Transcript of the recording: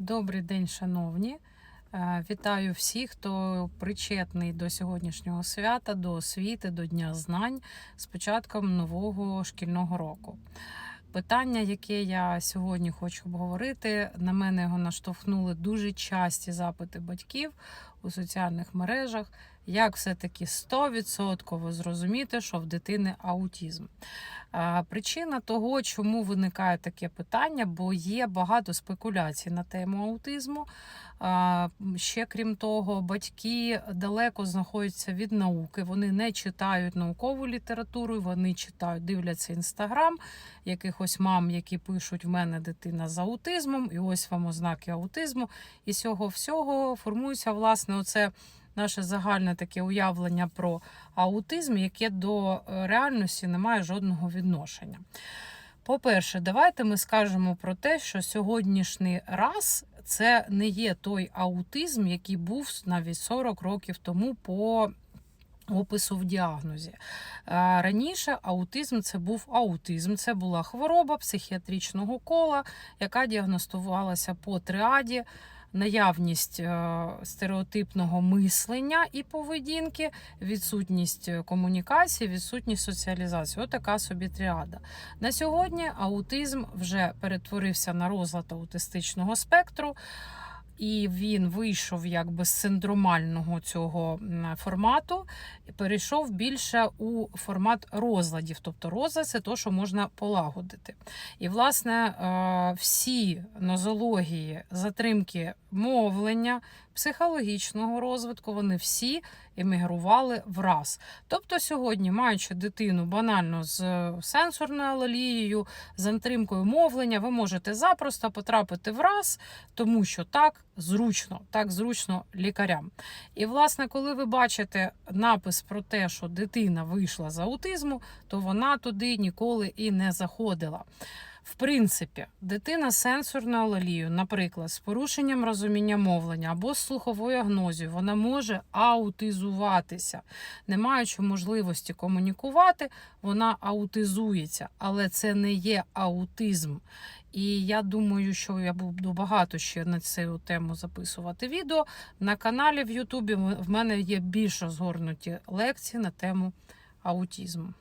Добрий день, шановні. Е, Вітаю всіх, хто причетний до сьогоднішнього свята, до освіти, до Дня знань з початком нового шкільного року. Питання, яке я сьогодні хочу обговорити, на мене його наштовхнули дуже часті запити батьків у соціальних мережах. Як все-таки 100% зрозуміти, що в дитини аутізм? Причина того, чому виникає таке питання, бо є багато спекуляцій на тему аутизму. Ще крім того, батьки далеко знаходяться від науки. Вони не читають наукову літературу, вони читають, дивляться інстаграм якихось мам, які пишуть в мене дитина з аутизмом, і ось вам ознаки аутизму. І цього всього формується власне оце наше загальне таке уявлення про аутизм, яке до е, реальності не має жодного відношення. По-перше, давайте ми скажемо про те, що сьогоднішній раз це не є той аутизм, який був навіть 40 років тому по опису в діагнозі. Е, Раніше аутизм це був аутизм, це була хвороба психіатричного кола, яка діагностувалася по тріаді. Наявність е, стереотипного мислення і поведінки, відсутність комунікації, відсутність соціалізації. Отака собі тріада. На сьогодні аутизм вже перетворився на розлад аутистичного спектру, і він вийшов якби з синдромального цього формату і перейшов більше у формат розладів. Тобто розлад це те, що можна полагодити. І, власне, е, всі нозології, затримки мовлення, психологічного розвитку, вони всі емігрували враз. Тобто сьогодні, маючи дитину банально з сенсорною алелією, з затримкою мовлення, ви можете запросто потрапити враз, тому що так зручно, так зручно лікарям. І, власне, коли ви бачите напис про те, що дитина вийшла з аутизму, то вона туди ніколи і не заходила. В принципі, дитина з сенсорною алелією, наприклад, з порушенням розуміння мовлення або з слуховою агнозією, вона може аутизуватися. Не маючи можливості комунікувати, вона аутизується, але це не є аутизм. І я думаю, що я буду багато ще на цю тему записувати відео. На каналі в Ютубі в мене є більш розгорнуті лекції на тему аутізму.